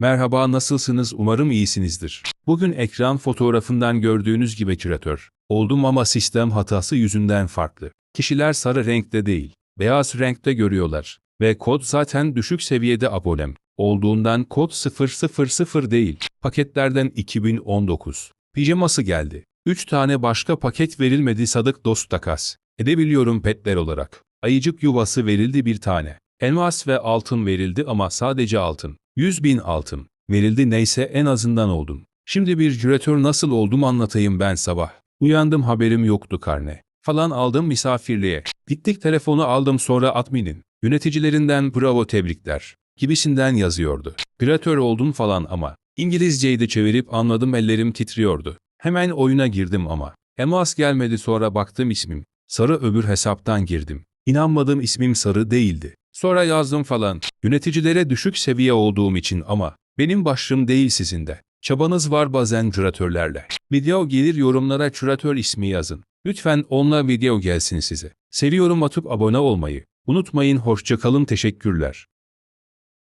Merhaba nasılsınız umarım iyisinizdir. Bugün ekran fotoğrafından gördüğünüz gibi küratör. Oldum ama sistem hatası yüzünden farklı. Kişiler sarı renkte değil, beyaz renkte görüyorlar. Ve kod zaten düşük seviyede abonem. Olduğundan kod 000 değil. Paketlerden 2019. Pijaması geldi. 3 tane başka paket verilmedi sadık dost takas. Edebiliyorum petler olarak. Ayıcık yuvası verildi bir tane. Elmas ve altın verildi ama sadece altın. 100 bin altın. Verildi neyse en azından oldum. Şimdi bir jüratör nasıl oldum anlatayım ben sabah. Uyandım haberim yoktu karne. Falan aldım misafirliğe. Gittik telefonu aldım sonra adminin. Yöneticilerinden bravo tebrikler. Gibisinden yazıyordu. Jüratör oldum falan ama. İngilizceyi de çevirip anladım ellerim titriyordu. Hemen oyuna girdim ama. Emas gelmedi sonra baktım ismim. Sarı öbür hesaptan girdim. İnanmadım ismim sarı değildi. Sonra yazdım falan. Yöneticilere düşük seviye olduğum için ama benim başım değil sizin de. Çabanız var bazen küratörlerle. Video gelir yorumlara küratör ismi yazın. Lütfen onunla video gelsin size. Seviyorum atıp abone olmayı. Unutmayın hoşça kalın teşekkürler.